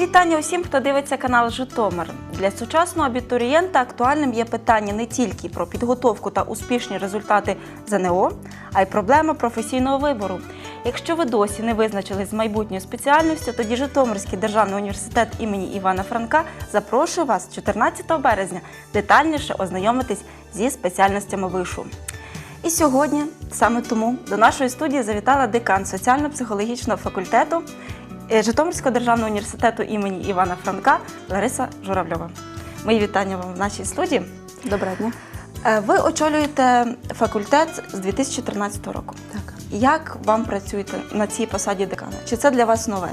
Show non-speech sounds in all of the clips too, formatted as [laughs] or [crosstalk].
Вітання усім, хто дивиться канал Житомир. Для сучасного абітурієнта актуальним є питання не тільки про підготовку та успішні результати ЗНО, а й проблема професійного вибору. Якщо ви досі не визначились з майбутньою спеціальністю, тоді Житомирський державний університет імені Івана Франка запрошує вас 14 березня детальніше ознайомитись зі спеціальностями вишу. І сьогодні, саме тому, до нашої студії завітала декан соціально-психологічного факультету Житомирського державного університету імені Івана Франка Лариса Журавльова. Мої вітання вам в нашій студії. Доброго дня. Е, Ви очолюєте факультет з 2013 року. Так. Як вам працюєте на цій посаді декана? Чи це для вас нове?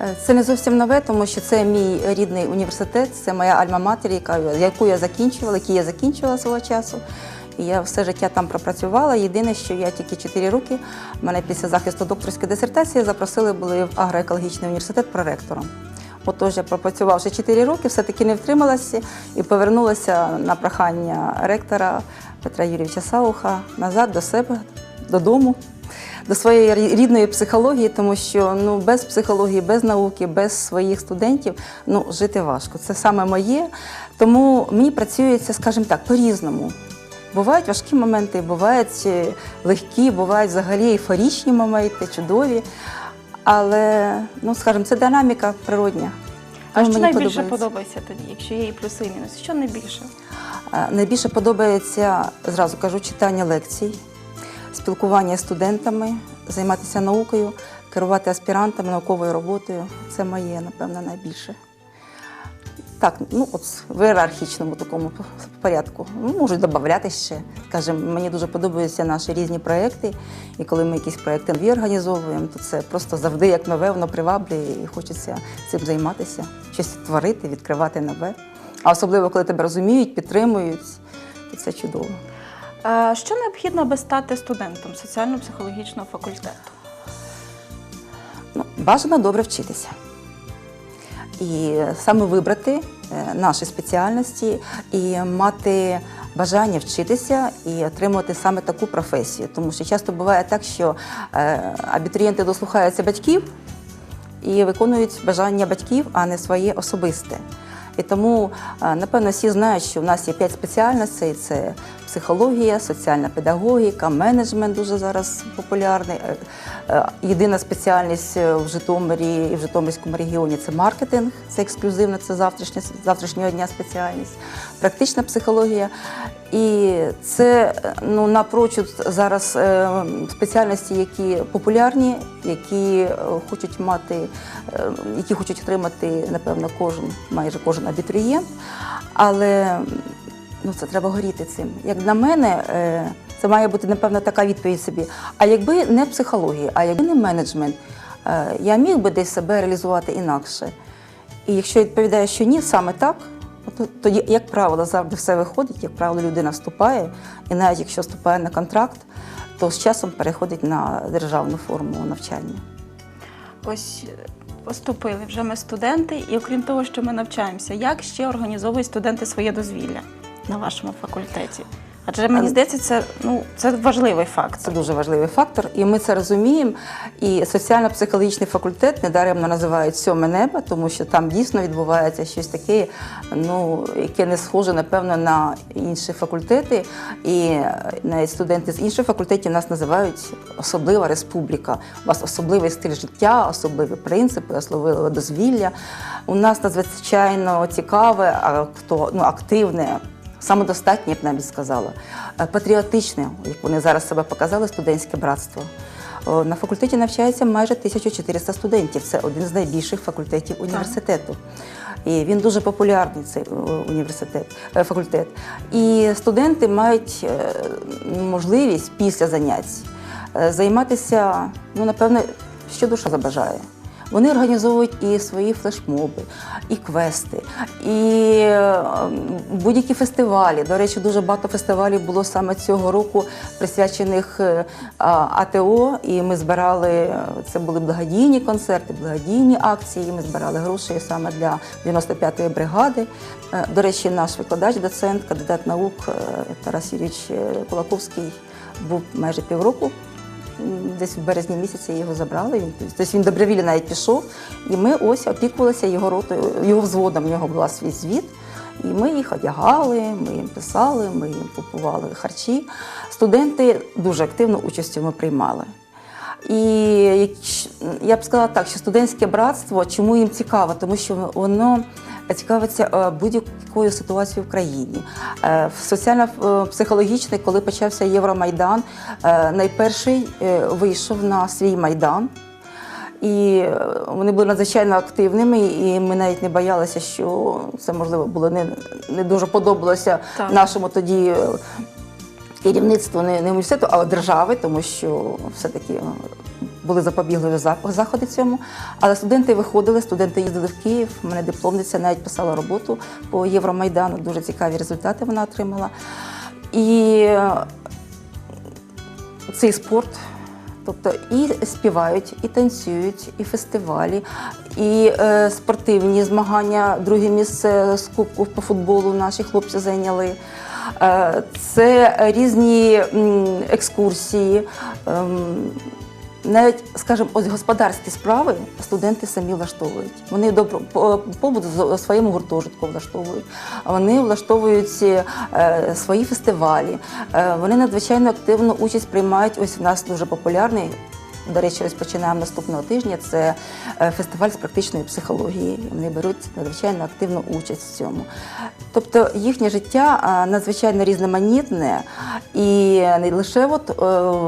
Е, Це не зовсім нове, тому що це мій рідний університет, це моя альма-матер, яку я закінчувала, який я закінчувала свого часу. Я все життя там пропрацювала. Єдине, що я тільки 4 роки, мене після захисту докторської дисертації запросили були в агроекологічний університет проректором. Отож, я пропрацювавши 4 роки, все-таки не втрималася і повернулася на прохання ректора Петра Юрійовича Сауха назад до себе, додому, до своєї рідної психології, тому що ну, без психології, без науки, без своїх студентів ну, жити важко. Це саме моє. Тому мені працюється, скажімо так, по-різному. Бувають важкі моменти, бувають е, легкі, бувають взагалі ейфорічні моменти, чудові. Але, ну, скажімо, це динаміка природня. А Тому що мені найбільше подобається. подобається тоді, якщо є і плюси, і мінуси? Що найбільше? Е, Найбільше подобається, зразу кажу, читання лекцій, спілкування з студентами, займатися наукою, керувати аспірантами, науковою роботою. Це моє, напевно, найбільше. Так, ну от в ієрархічному такому порядку. Ну, Можуть додати ще. Скажімо, мені дуже подобаються наші різні проекти. І коли ми якісь проекти нові організовуємо, то це просто завжди як нове, воно приваблює і хочеться цим займатися, щось творити, відкривати нове. А особливо, коли тебе розуміють, підтримують, то це чудово. Що необхідно, аби стати студентом соціально-психологічного факультету? Ну, бажано добре вчитися. І саме вибрати е, наші спеціальності і мати бажання вчитися і отримувати саме таку професію. Тому що часто буває так, що е, абітурієнти дослухаються батьків і виконують бажання батьків, а не своє особисте. І тому, е, напевно, всі знають, що в нас є п'ять спеціальностей: це психологія, соціальна педагогіка, менеджмент дуже зараз популярний. Е, е, Єдина спеціальність е, в Житомирі і в Житомирському регіоні це маркетинг, це ексклюзивна, це завтрашня, завтрашнього дня спеціальність, практична психологія. І це ну, напрочуд зараз спеціальності, які популярні, які хочуть мати, які хочуть отримати, напевно, кожен, майже кожен абітурієнт. Але ну, це треба горіти цим. Як на мене, е, це має бути, напевно, така відповідь собі. А якби не психологія, а якби не менеджмент, е, я міг би десь себе реалізувати інакше. І якщо відповідає, що ні, саме так, то тоді, як правило, завжди все виходить, як правило, людина вступає, і навіть якщо вступає на контракт, то з часом переходить на державну форму навчання. Ось е, поступили вже ми студенти, і окрім того, що ми навчаємося, як ще організовують студенти своє дозвілля на вашому факультеті? Адже мені Ем. здається, це ну це важливий факт. Це дуже важливий фактор, і ми це розуміємо. І соціально-психологічний факультет недаремно називають сьоме небо, тому що там дійсно відбувається щось таке, ну яке не схоже, напевно, на інші факультети. І навіть студенти з інших факультетів нас називають особлива республіка. У вас особливий стиль життя, особливі принципи, особливе дозвілля. У нас надзвичайно цікаве, а хто ну активне. Самодостатнє, я б навіть сказала, Е, патріотичне, як вони зараз себе показали, студентське братство. На факультеті навчається майже 1400 студентів. Це один з найбільших факультетів університету. І він дуже популярний, цей е, університет, е, факультет. І студенти мають можливість після занять займатися, ну, напевно, що душа забажає. Вони організовують і свої флешмоби, і квести, і е, будь-які фестивалі. До речі, дуже багато фестивалів було саме цього року присвячених е, АТО. І ми збирали е, це були благодійні концерти, благодійні акції. Ми збирали гроші саме для 95-ї бригади. Е, До речі, наш викладач, доцент, кандидат наук Тарас Юрійович Кулаковський був майже півроку десь в березні місяці його забрали. Він тобто він добровільно навіть пішов. І ми ось опікувалися його ротою, його взводом. У нього була свій звіт. І ми їх одягали, ми їм писали, ми їм купували харчі. Студенти дуже активну участь в цьому приймали. І я б сказала так, що студентське братство, чому їм цікаво? Тому що воно цікавиться е, будь-якою ситуацією в країні. Е, Соціально-психологічний, коли почався Євромайдан, е, найперший е, вийшов на свій майдан. І е, вони були надзвичайно активними, і ми навіть не боялися, що це можливо було не, не дуже подобалося Так. нашому тоді е, керівництву не, не університету, а держави, тому що все-таки е, були запобігливі заходи цьому. Але студенти виходили, студенти їздили в Київ. У мене дипломниця навіть писала роботу по Євромайдану. Дуже цікаві результати вона отримала. І е, цей спорт. Тобто і співають, і танцюють, і фестивалі, і е, спортивні змагання. Друге місце з кубку по футболу наші хлопці зайняли. Е, це різні екскурсії. ем, навіть, скажімо, ось господарські справи студенти самі влаштовують. Вони добро по- побут в своєму гуртожитку влаштовують. Вони влаштовують е, свої фестивалі. Е, вони надзвичайно активну участь приймають. Ось в нас дуже популярний. До речі, ось починаємо наступного тижня. Це е, фестиваль з практичної психології. Вони беруть надзвичайно активну участь в цьому. Тобто їхнє життя надзвичайно різноманітне і не лише от,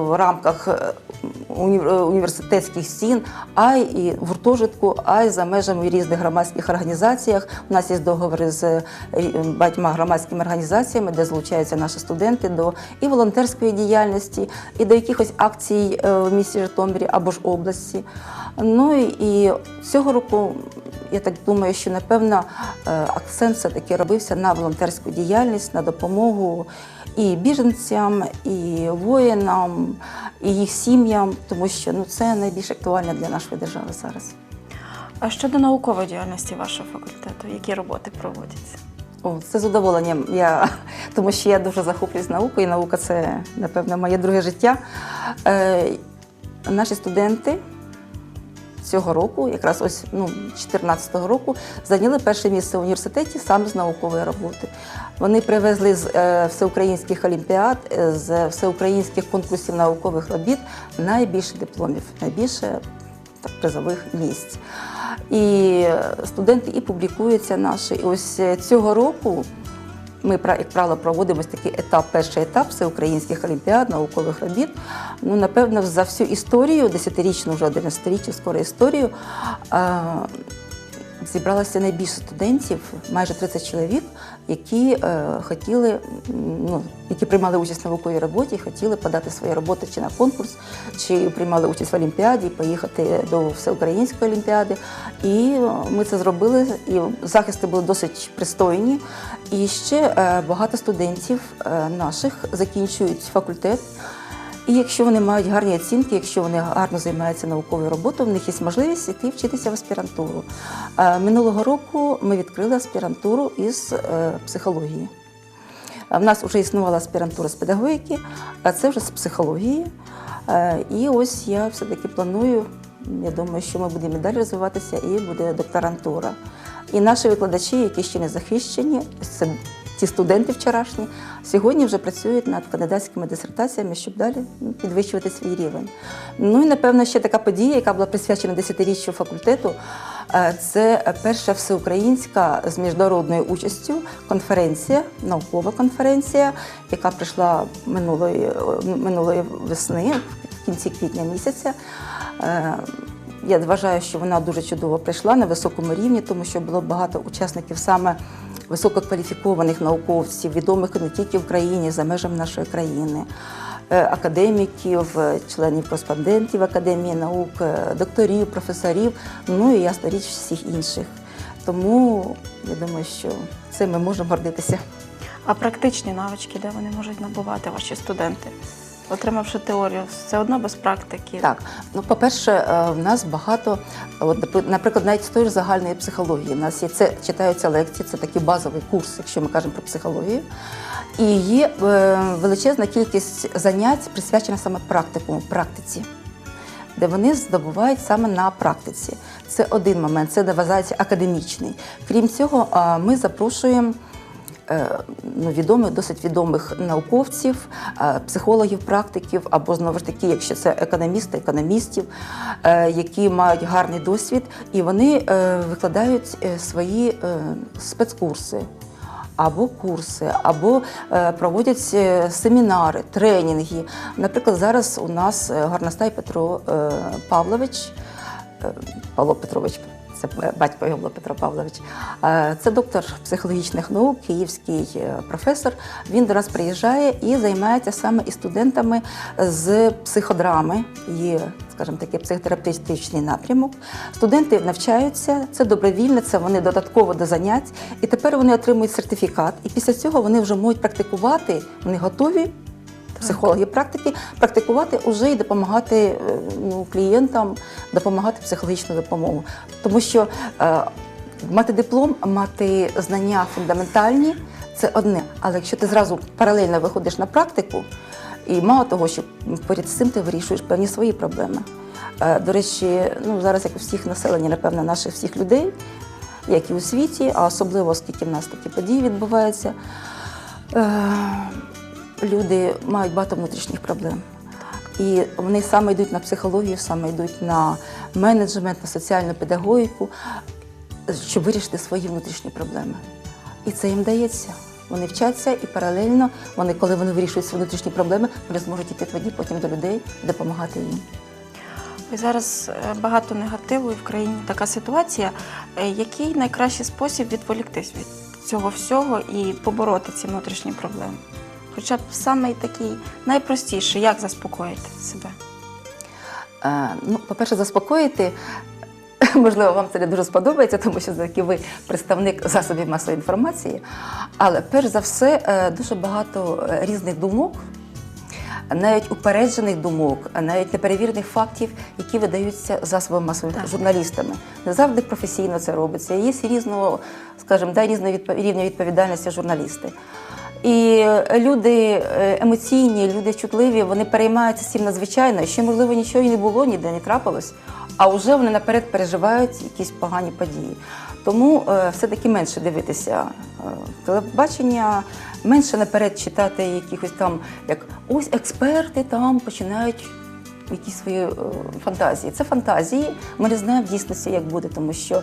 в рамках університетських стін, а й в гуртожитку, а й за межами різних громадських організаціях. У нас є договори з е, багатьма громадськими організаціями, де залучаються наші студенти до і волонтерської діяльності, і до якихось акцій е, в місті Житомирі або ж області. Ну і- цього року я так думаю, що напевно е, акцент все-таки робився на волонтерську діяльність, на допомогу і біженцям, і воїнам, і їх сім'ям, тому що ну, це найбільш актуально для нашої держави зараз. А щодо наукової діяльності вашого факультету, які роботи проводяться? О, це з задоволенням. Я, тому що я дуже захоплююсь наукою, і наука це, напевно, моє друге життя. Е, наші студенти цього року, якраз ось ну, 2014 року, зайняли перше місце в університеті саме з наукової роботи. Вони привезли з е, всеукраїнських олімпіад, е, з всеукраїнських конкурсів наукових робіт найбільше дипломів, найбільше так, призових місць. І е, студенти і публікуються наші. І ось цього року ми, як правило, проводимо такий етап, перший етап всеукраїнських олімпіад, наукових робіт. Ну, напевно, за всю історію, десятирічну, вже 11-річну скоро історію, зібралося найбільше студентів, майже 30 чоловік, які е, хотіли, ну, які приймали участь в науковій роботі, хотіли подати свої роботи чи на конкурс, чи приймали участь в олімпіаді, поїхати до всеукраїнської олімпіади. І е, ми це зробили, і захисти були досить пристойні. І ще е, багато студентів наших закінчують факультет. І якщо вони мають гарні оцінки, якщо вони гарно займаються науковою роботою, в них є можливість йти вчитися в аспірантуру. Е, Минулого року ми відкрили аспірантуру із е, психології. Е, В нас вже існувала аспірантура з педагогіки, а це вже з психології. І ось я все-таки планую, я думаю, що ми будемо і далі розвиватися, і буде докторантура. І наші викладачі, які ще не захищені, це ті студенти вчорашні, сьогодні вже працюють над кандидатськими дисертаціями, щоб далі ну, підвищувати свій рівень. Ну і напевно ще така подія, яка була присвячена десятиріччю факультету. е, Це перша всеукраїнська з міжнародною участю конференція, наукова конференція, яка прийшла минулої, е, минулої весни, в кінці квітня місяця. Е, Я вважаю, що вона дуже чудово прийшла на високому рівні, тому що було багато учасників саме висококваліфікованих науковців, відомих не тільки в країні, за межами нашої країни, е, академіків, е, членів кореспондентів Академії наук, е, докторів, професорів, ну і ясна річ всіх інших. Тому я думаю, що цим ми можемо гордитися. А практичні навички, де вони можуть набувати ваші студенти? Отримавши теорію, все одно без практики. Так, ну по-перше, е, в нас багато, от, наприклад, навіть з тої ж загальної психології. У нас є це читаються лекції, це такий базовий курс, якщо ми кажемо про психологію. І є е, величезна кількість занять, присвячена саме практикуму, практиці, де вони здобувають саме на практиці. Це один момент, це вважається академічний. Крім цього, ми запрошуємо е, відомих, досить відомих науковців, е, психологів, практиків, або знову ж таки, якщо це економісти, економістів, е, які мають гарний досвід, і вони е, викладають е, свої е, спецкурси. Або курси, або е, проводять е, семінари, тренінги. Наприклад, зараз у нас е, Гарностай Петро е, Павлович, е, Павло Петрович, це батько його Петро Павлович. Е, Це доктор психологічних наук, київський е, професор. Він до нас приїжджає і займається саме із студентами з психодрами. Є, скажімо таке, психотерапевтичний напрямок. Студенти навчаються, це добровільне, це вони додатково до занять. І тепер вони отримують сертифікат. І після цього вони вже можуть практикувати, вони готові психологи практики, практикувати уже і допомагати е, ну, клієнтам, допомагати психологічну допомогу. Тому що е, мати диплом, мати знання фундаментальні це одне. Але якщо ти зразу паралельно виходиш на практику, і мало того, що поряд з цим ти вирішуєш певні свої проблеми. Е, До речі, ну зараз як у всіх населення, напевно, наших всіх людей, як і у світі, а особливо оскільки в нас такі події відбуваються. Люди мають багато внутрішніх проблем. І вони саме йдуть на психологію, саме йдуть на менеджмент, на соціальну педагогіку, щоб вирішити свої внутрішні проблеми. І це їм дається. Вони вчаться і паралельно, вони, коли вони вирішують свої внутрішні проблеми, вони зможуть іти тоді потім до людей допомагати їм. Зараз е, багато негативу і в країні така ситуація. Е, Який найкращий спосіб відволіктись від цього всього і побороти ці внутрішні проблеми? Хоча б саме такий найпростіший, як заспокоїти себе? Е, Ну, по-перше, заспокоїти. [laughs] Можливо, вам це не дуже сподобається, тому що все-таки ви представник засобів масової інформації. Але перш за все, е, дуже багато е, різних думок, навіть упереджених думок, навіть неперевірених фактів, які видаються засобами масової Так. журналістами. Не завжди професійно це робиться. Є різного, скажімо, да, різного рівня відповідальності журналісти. І люди е, емоційні, люди чутливі, вони переймаються цим надзвичайно. Ще, можливо, нічого і не було, ніде не трапилось, а вже вони наперед переживають якісь погані події. Тому е, все-таки менше дивитися е, телебачення, менше наперед читати якихось там, як ось експерти там починають якісь свої е, фантазії. Це фантазії. Ми не знаємо в дійсності, як буде, тому що е,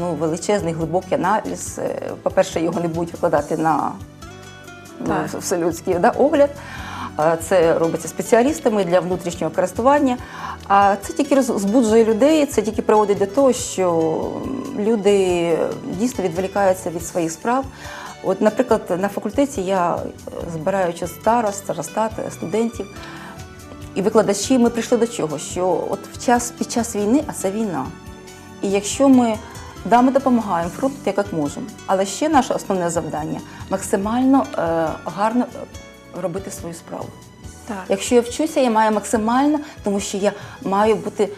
ну, величезний глибокий аналіз. е, По-перше, його не будуть викладати на Так. вселюдський да, огляд. Це робиться спеціалістами для внутрішнього користування. А це тільки збуджує людей, це тільки приводить до того, що люди дійсно відволікаються від своїх справ. От, наприклад, на факультеті я е, збираючи старост, старостат, студентів і викладачі, ми прийшли до чого? Що от в час під час війни, а це війна. І якщо ми да, ми допомагаємо як, як можемо, але ще наше основне завдання максимально е, гарно е, робити свою справу. Так. Якщо я вчуся, я маю максимально, тому що я маю бути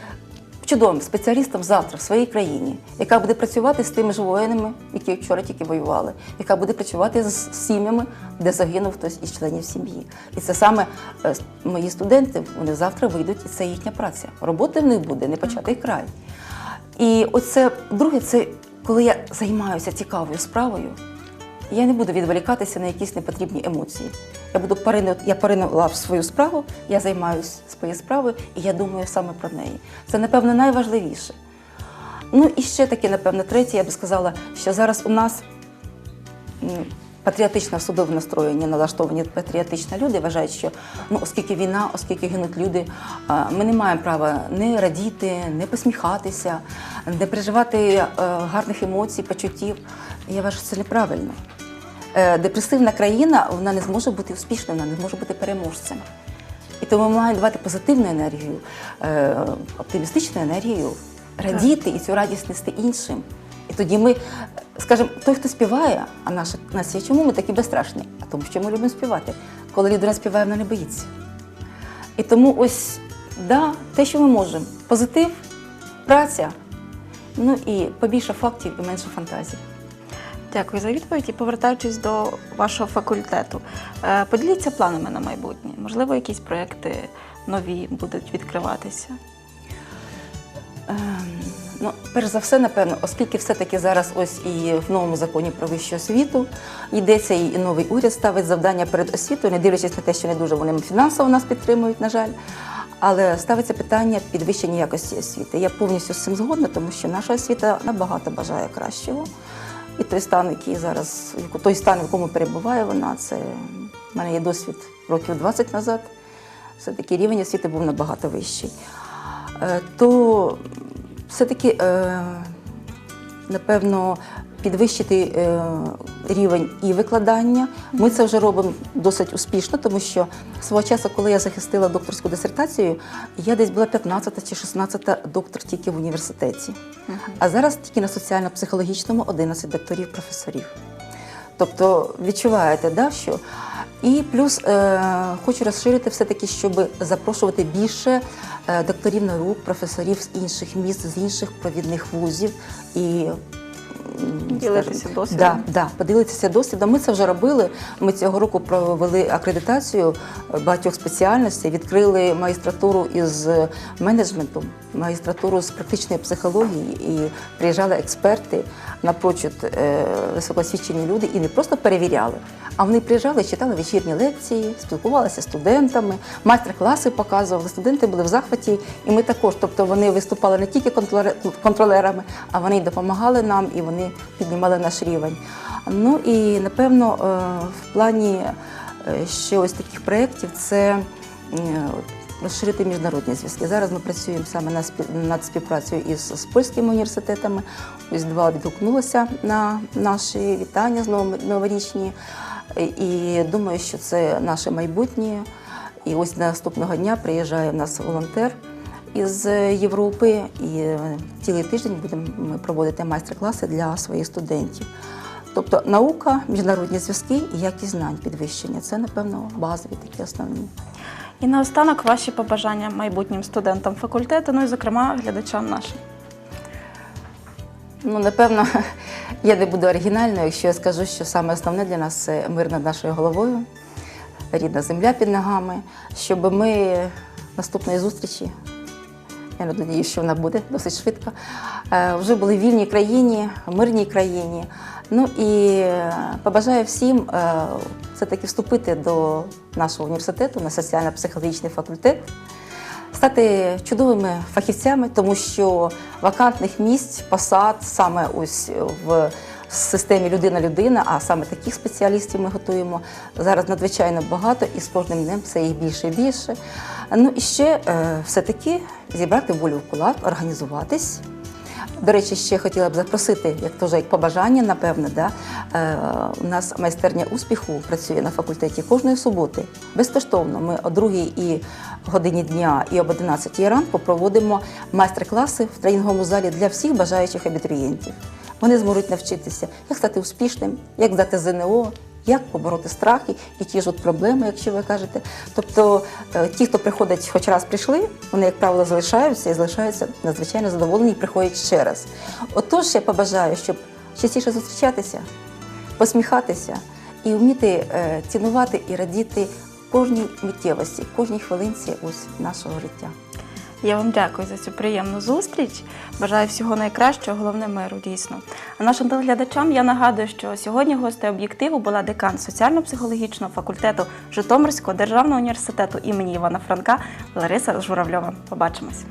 чудовим спеціалістом завтра в своїй країні, яка буде працювати з тими ж воїнами, які вчора тільки воювали, яка буде працювати з сім'ями, де загинув хтось із членів сім'ї. І це саме е, мої студенти, вони завтра вийдуть, і це їхня праця. Роботи в них буде, не початий край. І оце друге, це коли я займаюся цікавою справою, я не буду відволікатися на якісь непотрібні емоції. Я буду порину, я поринула в свою справу, я займаюся своєю справою, і я думаю саме про неї. Це, напевно, найважливіше. Ну і ще таке, напевно, третє, я би сказала, що зараз у нас патріотично особливо настроєні, налаштовані патріотично люди вважають, що ну, оскільки війна, оскільки гинуть люди, ми не маємо права не радіти, не посміхатися, не переживати е, гарних емоцій, почуттів. Я вважаю, що це неправильно. Е, Депресивна країна вона не зможе бути успішною, вона не зможе бути переможцем. І тому ми маємо давати позитивну енергію, е, оптимістичну енергію, радіти і цю радість нести іншим. І тоді ми, скажімо, той, хто співає, а наша нація, чому ми такі безстрашні? А тому, що ми любимо співати. Коли людина співає, вона не боїться. І тому ось да, те, що ми можемо. Позитив, праця, ну і побільше фактів і менше фантазій. Дякую за відповідь. І повертаючись до вашого факультету, е, поділіться планами на майбутнє. Можливо, якісь проекти нові будуть відкриватися. Ем, Ну, перш за все, напевно, оскільки все-таки зараз ось і в новому законі про вищу освіту йдеться, і новий уряд ставить завдання перед освітою, не дивлячись на те, що не дуже вони фінансово нас підтримують, на жаль. Але ставиться питання підвищення якості освіти. Я повністю з цим згодна, тому що наша освіта набагато бажає кращого. І той стан, який зараз, той стан, в якому перебуває вона, це в мене є досвід років 20 назад. Все-таки рівень освіти був набагато вищий. Е, То все-таки, е, напевно, підвищити е, рівень і викладання. Ми це вже робимо досить успішно, тому що свого часу, коли я захистила докторську дисертацію, я десь була 15 чи 16 доктор тільки в університеті. А зараз тільки на соціально-психологічному 11 докторів професорів. Тобто відчуваєте, да, що і плюс е, хочу розширити все-таки, щоб запрошувати більше докторів наук, професорів з інших міст, з інших провідних вузів. І Ділитися досвідом. Да, да, поділитися досвідом. Ми це вже робили. Ми цього року провели акредитацію багатьох спеціальностей, відкрили магістратуру із менеджменту, магістратуру з практичної психології, і приїжджали експерти напрочуд е, високоосвічені люди і не просто перевіряли, а вони приїжджали, читали вечірні лекції, спілкувалися з студентами, майстер-класи показували. Студенти були в захваті, і ми також. Тобто вони виступали не тільки контролерами, а вони й допомагали нам і вони піднімали наш рівень. Ну і напевно е, в плані е, ще ось таких проєктів це е, розширити міжнародні зв'язки. Зараз ми працюємо саме над спів- співпрацею із з польськими університетами. Ось два відгукнулося на наші вітання з новорічні. І думаю, що це наше майбутнє. І ось наступного дня приїжджає в нас волонтер із Європи, і е, цілий тиждень будемо ми проводити майстер-класи для своїх студентів. Тобто наука, міжнародні зв'язки і якість знань підвищення це, напевно, базові такі основні. І наостанок ваші побажання майбутнім студентам факультету, ну і, зокрема, глядачам нашим. Ну, напевно, я не буду оригінальною, якщо я скажу, що саме основне для нас це мир над нашою головою, рідна земля під ногами, щоб ми наступної зустрічі, я надіюся, що вона буде досить швидко, е, вже були в вільній країні, мирній країні. Ну і е, побажаю всім е, все-таки вступити до нашого університету на соціально-психологічний факультет стати чудовими фахівцями, тому що вакантних місць, посад саме ось в системі людина-людина, а саме таких спеціалістів ми готуємо зараз надзвичайно багато, і з кожним днем це їх більше і більше. Ну і ще е, все-таки зібрати волю в кулак, організуватись. До речі, ще хотіла б запросити, як теж як побажання, напевне, да, е, у нас майстерня успіху працює на факультеті кожної суботи. Безкоштовно. Ми о 2 і годині дня і об 11 ранку проводимо майстер-класи в тренінговому залі для всіх бажаючих абітурієнтів. Вони зможуть навчитися, як стати успішним, як здати ЗНО, як побороти страхи, які ж от проблеми, якщо ви кажете. Тобто е, ті, хто приходить, хоч раз прийшли, вони, як правило, залишаються і залишаються надзвичайно задоволені і приходять ще раз. Отож, я побажаю, щоб частіше зустрічатися, посміхатися і вміти е, цінувати і радіти кожній миттєвості, кожній хвилинці ось нашого життя. Я вам дякую за цю приємну зустріч. Бажаю всього найкращого, головне миру, дійсно. А нашим телеглядачам я нагадую, що сьогодні гостею об'єктиву була декан соціально-психологічного факультету Житомирського державного університету імені Івана Франка Лариса Журавльова. Побачимось.